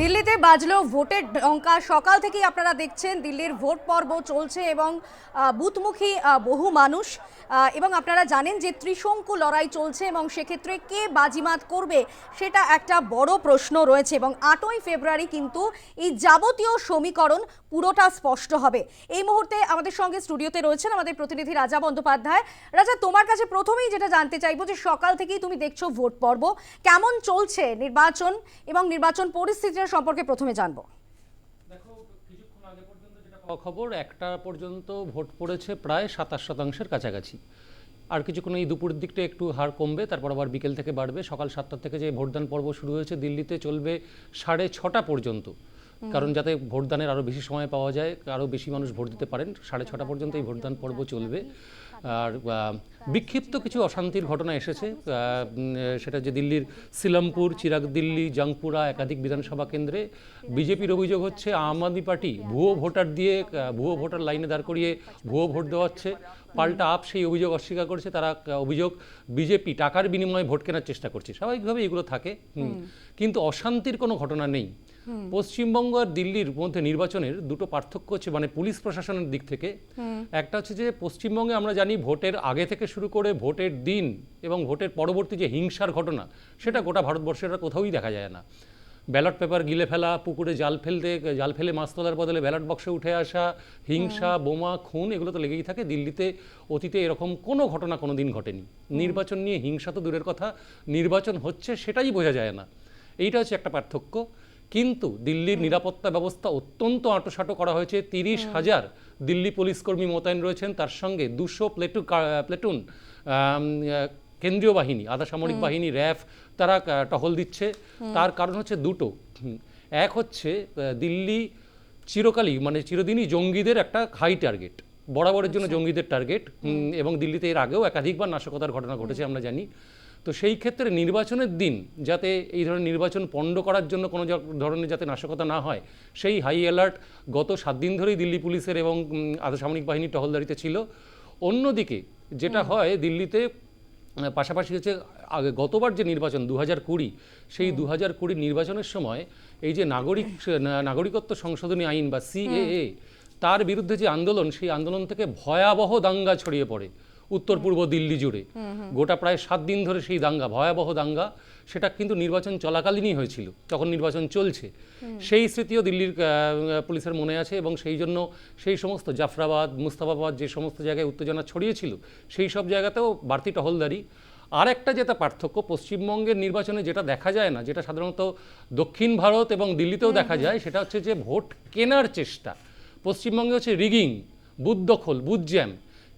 দিল্লিতে বাজলো ভোটের ঢঙ্কা। সকাল থেকেই আপনারা দেখছেন দিল্লির ভোট পর্ব চলছে এবং বুথমুখী বহু মানুষ। এবং আপনারা জানেন যে ত্রিশঙ্কু লড়াই চলছে এবং সেক্ষেত্রে কে বাজিমাত করবে সেটা একটা বড় প্রশ্ন রয়েছে এবং আটই ফেব্রুয়ারি কিন্তু এই যাবতীয় সমীকরণ পুরোটা স্পষ্ট হবে। এই মুহূর্তে আমাদের সঙ্গে স্টুডিওতে রয়েছেন আমাদের প্রতিনিধি রাজা বন্দ্যোপাধ্যায়। রাজা, তোমার কাছে প্রথমেই যেটা জানতে চাইব যে সকাল থেকেই তুমি দেখছ ভোট পর্ব। কেমন চলছে নির্বাচন এবং নির্বাচন পরিস্থিতির সম্পর্কে প্রথমে জানব। খবর, একটা পর্যন্ত ভোট পড়েছে প্রায় সাতাশ শতাংশের কাছাকাছি। আর কিছুক্ষণ এই দুপুরের দিকটা একটু হার কমবে, তারপর আবার বিকেল থেকে বাড়বে। সকাল সাতটা থেকে যে ভোটদান পর্ব শুরু হয়েছে, দিল্লিতে চলবে সাড়ে ছটা পর্যন্ত। কারণ যাতে ভোটদানের আরও বেশি সময় পাওয়া যায় আরও বেশি মানুষ ভোট দিতে পারেন সাড়ে ছটা পর্যন্ত এই ভোটদান পর্ব চলবে। আর বিক্ষিপ্ত কিছু অশান্তির ঘটনা এসেছে সেটা যে দিল্লির সিলামপুর চিরাগ দিল্লি জাংপুরা একাধিক বিধানসভা কেন্দ্রে বিজেপির অভিযোগ হচ্ছে আম আদমি পার্টি ভুয়ো ভোটার দিয়ে ভুয়ো ভোটার লাইনে দাঁড় করিয়ে ভুয়ো ভোট দেওয়াচ্ছে। পাল্টা আপ সেই অভিযোগ অস্বীকার করেছে তারা অভিযোগ বিজেপি টাকার বিনিময়ে ভোট কেনার চেষ্টা করছে। স্বাভাবিকভাবে এগুলো থাকে কিন্তু অশান্তির কোনো ঘটনা নেই। পশ্চিমবঙ্গ আর দিল্লির মধ্যে নির্বাচনের দুটো পার্থক্য হচ্ছে মানে পুলিশ প্রশাসনের দিক থেকে। একটা হচ্ছে যে পশ্চিমবঙ্গে আমরা জানি ভোটের আগে থেকে শুরু করে ভোটের দিন এবং ভোটের পরবর্তী যে হিংসার ঘটনা সেটা গোটা ভারতবর্ষের কোথাওই দেখা যায় না। ব্যালট পেপার গিলে ফেলা পুকুরে জাল ফেলতে জাল ফেলে মাছ তোলার বদলে ব্যালট বক্সে উঠে আসা হিংসা বোমা খুন এগুলো তো লেগেই থাকে। দিল্লিতে অতীতে এরকম কোনো ঘটনা কোনো দিন ঘটেনি নির্বাচন নিয়ে হিংসা তো দূরের কথা নির্বাচন হচ্ছে সেটাই বোঝা যায় না। এইটা হচ্ছে একটা পার্থক্য। কিন্তু দিল্লির নিরাপত্তা ব্যবস্থা অত্যন্ত আঁটোসাঁটো করা হয়েছে। তিরিশ হাজার দিল্লি পুলিশ কর্মী মোতায়েন রয়েছেন। তার সঙ্গে দুশো প্লেটু প্লেটুন কেন্দ্রীয় বাহিনী আধা সামরিক বাহিনী র্যাফ তারা টহল দিচ্ছে। তার কারণ হচ্ছে দুটো। এক হচ্ছে দিল্লি চিরকালই মানে চিরদিনই জঙ্গিদের একটা হাই টার্গেট বরাবরের জন্য জঙ্গিদের টার্গেট এবং দিল্লিতে এর আগেও একাধিকবার নাশকতার ঘটনা ঘটেছে আমরা জানি। তো সেই ক্ষেত্রে নির্বাচনের দিন যাতে এই ধরনের নির্বাচন পণ্ড করার জন্য কোনো ধরনের যাতে নাশকতা না হয় সেই হাই অ্যালার্ট গত সাত দিন ধরেই দিল্লি পুলিশের এবং সামরিক বাহিনীর টহলদারিতে ছিল। অন্যদিকে যেটা হয় দিল্লিতে পাশাপাশি হচ্ছে আগে গতবার যে নির্বাচন দু হাজার কুড়ি সেই দু হাজার কুড়ির নির্বাচনের সময় এই যে নাগরিক নাগরিকত্ব সংশোধনী আইন বা সিএএ তার বিরুদ্ধে যে আন্দোলন সেই আন্দোলন থেকে ভয়াবহ দাঙ্গা ছড়িয়ে পড়ে। উত্তর পূর্ব দিল্লি জুড়ে। গোটা প্রায় সাত দিন ধরে সেই দাঙ্গা ভয়াবহ দাঙ্গা সেটা কিন্তু নির্বাচন চলাকালীনই হয়েছিল তখন নির্বাচন চলছে। সেই স্মৃতিও দিল্লির পুলিশের মনে আছে এবং সেই জন্য সেই সমস্ত জাফরাবাদ মুস্তাফাবাদ যে সমস্ত জায়গায় উত্তেজনা ছড়িয়েছিল সেই সব জায়গাতেও বাড়তি টহলদারি। আর একটা যেটা পার্থক্য পশ্চিমবঙ্গের নির্বাচনে যেটা দেখা যায় না যেটা সাধারণত দক্ষিণ ভারত এবং দিল্লিতেও দেখা যায় সেটা হচ্ছে যে ভোট কেনার চেষ্টা। পশ্চিমবঙ্গে হচ্ছে রিগিং বুথ দখল বুথ জ্যাম।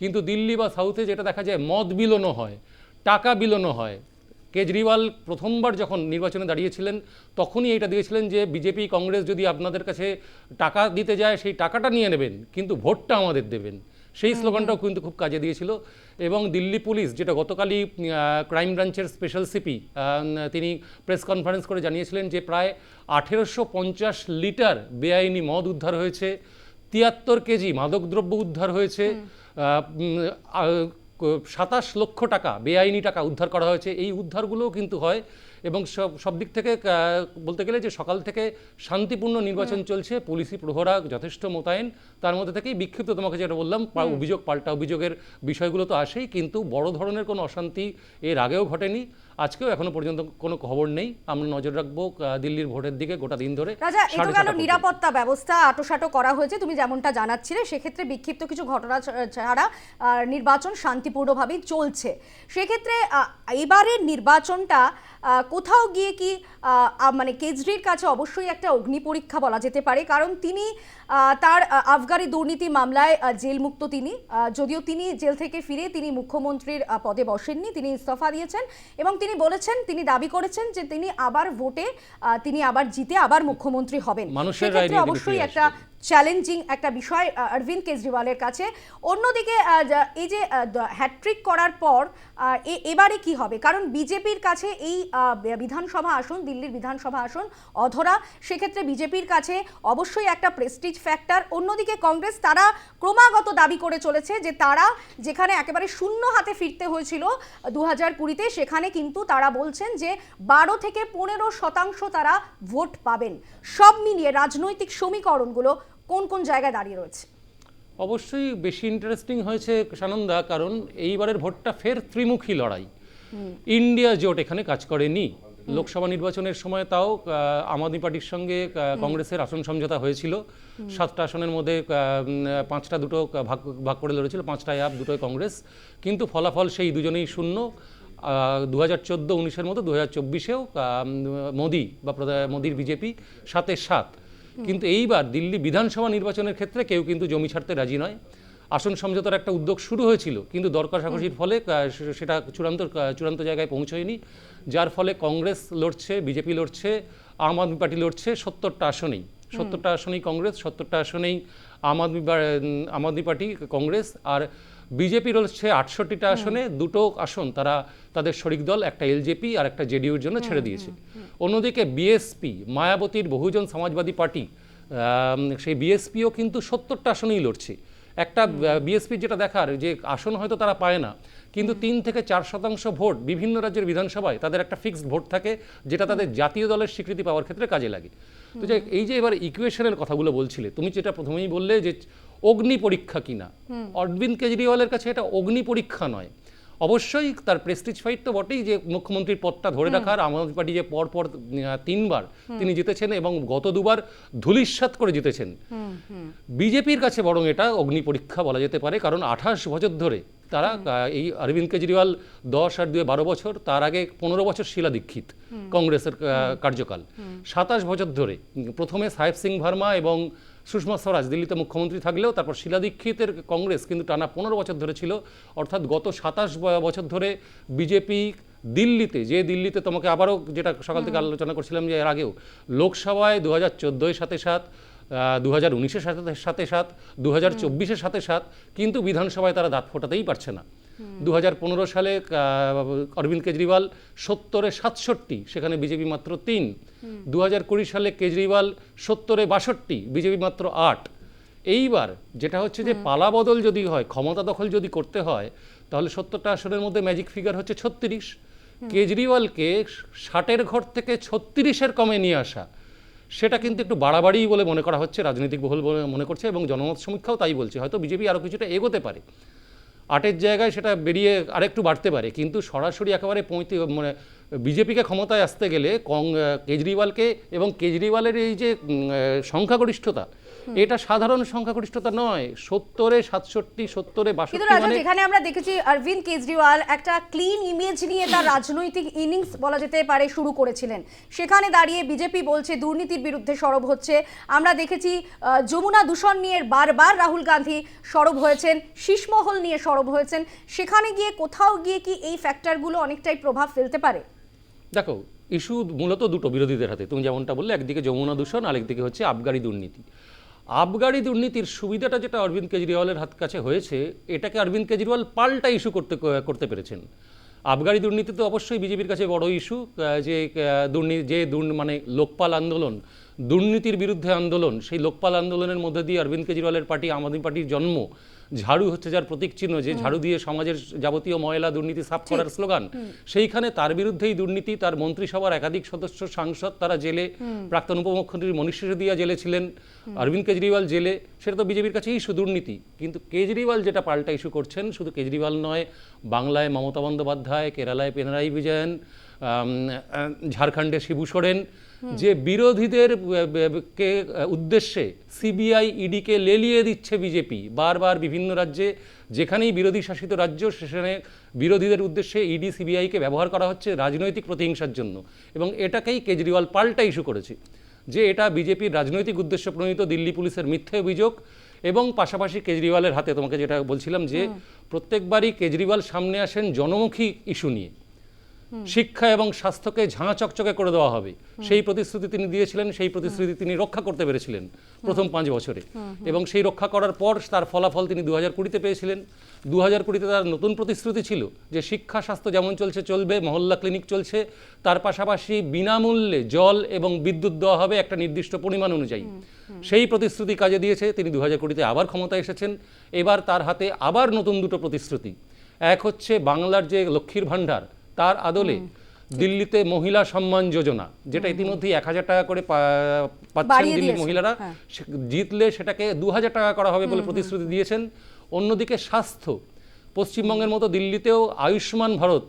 কিন্তু দিল্লি বা সাউথে যেটা দেখা যায় মদ বিলোনো হয় টাকা বিলোনো হয়। কেজরিওয়াল প্রথমবার যখন নির্বাচনে দাঁড়িয়েছিলেন তখনই এটা দিয়েছিলেন যে বিজেপি কংগ্রেস যদি আপনাদের কাছে টাকা দিতে যায় সেই টাকাটা নিয়ে নেবেন কিন্তু ভোটটা আমাদের দেবেন। সেই স্লোগানটাও কিন্তু খুব কাজে দিয়েছিল। এবং দিল্লি পুলিশ যেটা গতকালই ক্রাইম ব্রাঞ্চের স্পেশাল সিপি তিনি প্রেস কনফারেন্স করে জানিয়েছিলেন যে প্রায় আঠেরোশো পঞ্চাশ লিটার বেআইনি মদ উদ্ধার হয়েছে। তিয়াত্তর কেজি মাদকদ্রব্য উদ্ধার হয়েছে সাতাশ লক্ষ টাকা বেআইনি টাকা উদ্ধার করা হয়েছে। এই উদ্ধারগুলোও কিন্তু হয় এবং সব সব দিক থেকে বলতে গেলে যে সকাল থেকে শান্তিপূর্ণ নির্বাচন চলছে পুলিশি প্রহরা যথেষ্ট মোতায়েন। তার মধ্যে থেকেই বিক্ষিপ্ত তোমাকে যেটা বললাম অভিযোগ পাল্টা অভিযোগের বিষয়গুলো তো আসেই কিন্তু বড় ধরনের কোনো অশান্তি এর আগেও ঘটেনি। আজকেও এখনও পর্যন্ত কোনো খবর নেই। আমরা নজর রাখব দিল্লির ভোটের দিকে গোটা দিন ধরে রাজা গেল নিরাপত্তা ব্যবস্থা আটোসাটো করা হয়েছে তুমি যেমনটা জানাচ্ছিলে সেক্ষেত্রে বিক্ষিপ্ত কিছু ঘটনা ছাড়া নির্বাচন শান্তিপূর্ণভাবেই চলছে। সেক্ষেত্রে এবারের নির্বাচনটা কোথাও গিয়ে কি মানে কেজরির কাছে অবশ্যই একটা অগ্নি পরীক্ষা বলা যেতে পারে কারণ তিনি তার আহ, আফগারি দুর্নীতি মামলায় জেলমুক্ত তিনি যদিও তিনি জেল থেকে ফিরে তিনি মুখ্যমন্ত্রীর পদে বসেননি তিনি ইস্তফা দিয়েছেন এবং তিনি বলেছেন তিনি দাবি করেছেন যে তিনি আবার ভোটে আহ, তিনি আবার জিতে আবার মুখ্যমন্ত্রী হবেন। সেক্ষেত্রে অবশ্যই একটা চ্যালেঞ্জিং একটা বিষয় অরবিন্দ কেজরিওয়ালের কাছে। অন্যদিকে এই যে হ্যাট্রিক করার পর এবারে কি হবে? কারণ বিজেপির কাছে এই বিধানসভা আসন, দিল্লির বিধানসভা আসন অধরা, সেক্ষেত্রে বিজেপির কাছে অবশ্যই একটা প্রেস্টিজ ফ্যাক্টর অন্যদিকে কংগ্রেস, তারা ক্রমাগত দাবি করে চলেছে যে তারা যেখানে একেবারে শূন্য হাতে ফিরতে হয়েছিল দু হাজার কুড়িতে, সেখানে কিন্তু তারা বলছেন যে বারো থেকে পনেরো শতাংশ তারা ভোট পাবেন। সব মিলিয়ে রাজনৈতিক সমীকরণগুলো কোন কোন জায়গায় দাঁড়িয়ে রয়েছে? অবশ্যই বেশি ইন্টারেস্টিং হয়েছে সানন্দা কারণ এইবারের ভোটটা ফের ত্রিমুখী লড়াই। ইন্ডিয়া জোট এখানে কাজ করেনি। লোকসভা নির্বাচনের সময় তাও আম আদমি পার্টির সঙ্গে কংগ্রেসের আসন সমঝোতা হয়েছিল। সাতটা আসনের মধ্যে পাঁচটা দুটো ভাগ ভাগ করে লড়েছিল পাঁচটায় আপ দুটোই কংগ্রেস। কিন্তু ফলাফল সেই দুজনেই শূন্য। দু হাজার চোদ্দ উনিশের মতো দু হাজার চব্বিশেও মোদি বা মোদির বিজেপি সাতে সাত। কিন্তু এইবার দিল্লি বিধানসভা নির্বাচনের ক্ষেত্রে কেউ কিন্তু জমি ছাড়তে রাজি নয়। আসন সমঝোতার একটা উদ্যোগ শুরু হয়েছিল কিন্তু দরকার ফলে সেটা চূড়ান্ত চূড়ান্ত জায়গায় পৌঁছয়নি। যার ফলে কংগ্রেস লড়ছে বিজেপি লড়ছে আম আদমি পার্টি লড়ছে সত্তরটা আসনেই। সত্তরটা আসনেই কংগ্রেস সত্তরটা আসনেই আম আদমি আম আদমি পার্টি কংগ্রেস। আর বিজেপি রয়েছে আটষট্টিটা আসনে দুটো আসন তারা তাদের শরিক দল একটা এলজেপি আর একটা জেডিউর জন্য ছেড়ে দিয়েছে। অন্যদিকে বিএসপি মায়াবতীর বহুজন সমাজবাদী পার্টি সেই বিএসপিও কিন্তু সত্তরটা আসনেই লড়ছে। একটা বিএসপি যেটা দেখার যে আসন হয়তো তারা পায় না কিন্তু তিন থেকে চার শতাংশ ভোট বিভিন্ন রাজ্যের বিধানসভায় তাদের একটা ফিক্সড ভোট থাকে যেটা তাদের জাতীয় দলের স্বীকৃতি পাওয়ার ক্ষেত্রে কাজে লাগে। তো যে এই যে এবার ইকুয়েশনের কথাগুলো বলছিলে তুমি যেটা প্রথমেই বললে যে অগ্নি পরীক্ষা কিনা? অরবিন্দ কেজরিওয়ালের কাছে এটা অগ্নি পরীক্ষা নয়। অবশ্যই তার প্রেস্টিজ ফাইট তো বটেই যে মুখ্যমন্ত্রীর পদটা ধরে রাখার আম আদমি পার্টি যে পর পর তিনবার তিনি জিতেছেন এবং গত দুবার ধুলিস্বাত করে জিতেছেন। বিজেপির কাছে বরং এটা অগ্নি পরীক্ষা বলা যেতে পারে কারণ আঠাশ বছর ধরে তারা এই অরবিন্দ কেজরিওয়াল দশ আর দুয়ে বারো বছর তার আগে পনেরো বছর শিলা দীক্ষিত কংগ্রেসের কার্যকাল। সাতাশ বছর ধরে প্রথমে সাহেব সিং ভার্মা এবং সুষমা স্বরাজ দিল্লিতে মুখ্যমন্ত্রী থাকলেও তারপর শিলা দীক্ষিতের কংগ্রেস কিন্তু টানা পনেরো বছর ধরে ছিল। অর্থাৎ গত সাতাশ বছর ধরে বিজেপি দিল্লিতে যে দিল্লিতে তোমাকে আবারও যেটা সকাল থেকে আলোচনা করছিলাম যে এর আগেও লোকসভায় দু হাজার চোদ্দোয় সাথে সাত দু হাজার উনিশের সাথে সাথে সাত দু হাজার চব্বিশের সাথে সাত কিন্তু বিধানসভায় তারা দাঁত ফোটাতেই পারছে না। দু পনেরো সালে অরবিন্দ কেজরিওয়াল সত্তরে সাতষট্টি সেখানে বিজেপি মাত্র তিন। দু হাজার কুড়ি সালে কেজরিওয়াল সত্তরে বাষট্টি বিজেপি মাত্র আট। এইবার যেটা হচ্ছে যে পালাবদল যদি হয় ক্ষমতা দখল যদি করতে হয় তাহলে সত্তরটা আসনের মধ্যে ম্যাজিক ফিগার হচ্ছে ছত্রিশ। কেজরিওয়ালকে ষাটের ঘর থেকে ছত্রিশের কমে নিয়ে আসা সেটা কিন্তু একটু বাড়াবাড়ি বলে মনে করা হচ্ছে রাজনৈতিক বহুল বলে মনে করছে এবং জনমত সমীক্ষাও তাই বলছে। হয়তো বিজেপি আরও কিছুটা এগোতে পারে। আটের জায়গায় সেটা বেরিয়ে আরেকটু বাড়তে পারে। কিন্তু সরাসরি একেবারে পঁয়ত্রিশ মানে বিজেপিকে ক্ষমতায় আসতে গেলে কং, কেজরিওয়ালকে এবং কেজরিওয়ালের এই যে সংখ্যাগরিষ্ঠতা এটা সাধারণ সংখ্যাগরিষ্ঠতা নয় সত্তরে সাতষট্টি সত্তরে বাষট্টি রাজা মানে আমরা দেখেছি অরবিন্দ কেজরিওয়াল একটা ক্লিন ইমেজ নিয়ে তার রাজনৈতিক ইনিংস বলা যেতে পারে শুরু করেছিলেন। সেখানে দাঁড়িয়ে বিজেপি বলছে দুর্নীতির বিরুদ্ধে সরব হচ্ছে। আমরা দেখেছি যমুনা দূষণ নিয়ে বারবার রাহুল গান্ধী সরব হয়েছেন শীষমহল নিয়ে সরব হয়েছেন। সেখানে গিয়ে কোথাও গিয়ে কি এই ফ্যাক্টরগুলো অনেকটাই প্রভাব ফেলতে পারে? দেখো ইস্যু মূলত দুটো বিরোধীদের হাতে। তুমি যেমনটা বললে একদিকে যমুনা দূষণ আরেকদিকে হচ্ছে আবগারি দুর্নীতি। আবগারি দুর্নীতির সুবিধাটা যেটা অরবিন্দ কেজরিওয়ালের হাত কাছে হয়েছে, এটাকে অরবিন্দ কেজরিওয়াল পাল্টা ইস্যু করতে করতে পেরেছেন। আবগারি দুর্নীতি তো অবশ্যই বিজেপির কাছে বড় ইস্যু যে দুর্নীতি যে মানে লোকপাল আন্দোলন, দুর্নীতির বিরুদ্ধে আন্দোলন, সেই লোকপাল আন্দোলনের মধ্যে দিয়ে অরবিন্দ কেজরিওয়ালের পার্টি, আম আদমি পার্টির জন্ম ঝাড়ু হচ্ছে যার প্রতীক চিহ্ন যে ঝাড়ু দিয়ে সমাজের যাবতীয় ময়লা দুর্নীতি সাফ করার স্লোগান সেইখানে তার বিরুদ্ধেই দুর্নীতি তার মন্ত্রিসভার একাধিক সদস্য সাংসদ তারা জেলে প্রাক্তন উপমুখ্যমন্ত্রী মনীষ সিসোদিয়া জেলে ছিলেন অরবিন্দ কেজরিওয়াল জেলে সেটা তো বিজেপির কাছে ইস্যু দুর্নীতি। কিন্তু কেজরিওয়াল যেটা পাল্টা ইস্যু করছেন শুধু কেজরিওয়াল নয় বাংলায় মমতা বন্দ্যোপাধ্যায় কেরালায় পিনারাই বিজয়ন ঝাড়খণ্ডে শিবু সোরেন যে বিরোধীদের কে উদ্দেশ্যে সিবিআই ইডিকে লেলিয়ে দিচ্ছে বিজেপি। বারবার বিভিন্ন রাজ্যে যেখানেই বিরোধী শাসিত রাজ্য সেখানে বিরোধীদের উদ্দেশ্যে ইডি সিবিআইকে ব্যবহার করা হচ্ছে রাজনৈতিক প্রতিহিংসার জন্য। এবং এটাকেই কেজরিওয়াল পাল্টা ইস্যু করেছে যে এটা বিজেপির রাজনৈতিক উদ্দেশ্য প্রণীত দিল্লি পুলিশের মিথ্যে অভিযোগ। এবং পাশাপাশি কেজরিওয়ালের হাতে তোমাকে যেটা বলছিলাম যে প্রত্যেকবারই কেজরিওয়াল সামনে আসেন জনমুখী ইস্যু নিয়ে। শিক্ষা এবং স্বাস্থ্যকে ঝাঁ চকচকে করে দেওয়া হবে। সেই প্রতিশ্রুতি তিনি দিয়েছিলেন সেই প্রতিশ্রুতি তিনি রক্ষা করতে পেরেছিলেন প্রথম পাঁচ বছরে। এবং সেই রক্ষা করার পর তার ফলাফল তিনি দু হাজার কুড়িতে পেয়েছিলেন। দু হাজার কুড়িতে তার নতুন প্রতিশ্রুতি ছিল যে শিক্ষা স্বাস্থ্য যেমন চলছে চলবে মহল্লা ক্লিনিক চলছে তার পাশাপাশি বিনামূল্যে জল এবং বিদ্যুৎ দেওয়া হবে একটা নির্দিষ্ট পরিমাণ অনুযায়ী। সেই প্রতিশ্রুতি কাজে দিয়েছে তিনি দু হাজার কুড়িতে আবার ক্ষমতায় এসেছেন। এবার তার হাতে আবার নতুন দুটো প্রতিশ্রুতি। এক হচ্ছে বাংলার যে লক্ষ্মীর ভাণ্ডার তার আদলে দিল্লিতে মহিলা সম্মান যোজনা যেটা ইতিমধ্যেই এক হাজার টাকা করে পাচ্ছেন দিল্লির মহিলারা হ্যাঁ। সে- জিতলে সেটাকে দু হাজার টাকা করা হবে বলে প্রতিশ্রুতি দিয়েছেন। অন্যদিকে স্বাস্থ্য পশ্চিমবঙ্গের মতো দিল্লিতেও আয়ুষ্মান ভারত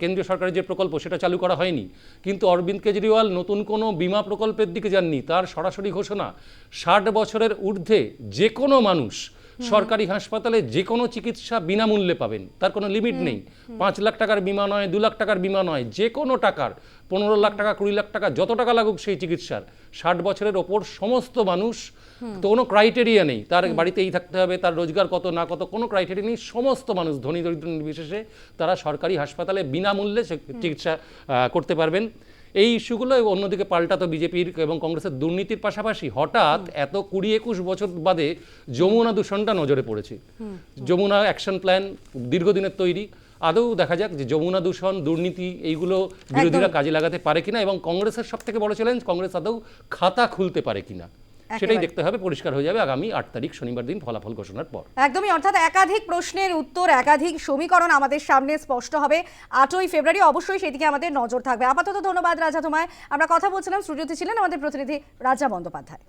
কেন্দ্রীয় সরকারের যে প্রকল্প সেটা চালু করা হয়নি। কিন্তু অরবিন্দ কেজরিওয়াল নতুন কোনো বিমা প্রকল্পের দিকে যাননি। তার সরাসরি ঘোষণা ষাট বছরের ঊর্ধ্বে যে কোনো মানুষ সরকারি হাসপাতালে যে কোনো চিকিৎসা বিনামূল্যে পাবেন। তার কোনো লিমিট নেই। পাঁচ লাখ টাকার বিমা নয় দু লাখ টাকার বিমা নয় যে কোনো টাকার পনেরো লাখ টাকা কুড়ি লাখ টাকা যত টাকা লাগুক সেই চিকিৎসার। ষাট বছরের ওপর সমস্ত মানুষ তো কোনো ক্রাইটেরিয়া নেই। তার বাড়িতেই থাকতে হবে তার রোজগার কত না কত কোনো ক্রাইটেরিয়া নেই। সমস্ত মানুষ ধনী দরিদ্র নির্বিশেষে তারা সরকারি হাসপাতালে বিনামূল্যে চিকিৎসা করতে পারবেন। এই ইস্যুগুলো অন্যদিকে পাল্টাতো বিজেপির এবং কংগ্রেসের দুর্নীতির পাশাপাশি হঠাৎ এত কুড়ি একুশ বছর বাদে যমুনা দূষণটা নজরে পড়েছে। যমুনা অ্যাকশন প্ল্যান দীর্ঘদিনের তৈরি। আদৌ দেখা যাক যে যমুনা দূষণ দুর্নীতি এইগুলো বিরোধীরা কাজে লাগাতে পারে কিনা এবং কংগ্রেসের সব থেকে বড় চ্যালেঞ্জ কংগ্রেস আদৌ খাতা খুলতে পারে কিনা। সেটাই দেখতে হবে পরিষ্কার হয়ে যাবে আগামী আট তারিখ শনিবার দিন ফলাফল ঘোষণার পর। একদমই অর্থাৎ একাধিক প্রশ্নের উত্তর একাধিক সমীকরণ আমাদের সামনে স্পষ্ট হবে। আটই ফেব্রুয়ারি অবশ্যই সেদিকে আমাদের নজর থাকবে। আপাতত ধন্যবাদ রাজা তোমায়। আমরা কথা বলছিলাম স্টুডিওতে ছিলেন আমাদের প্রতিনিধি রাজা বন্দ্যোপাধ্যায়।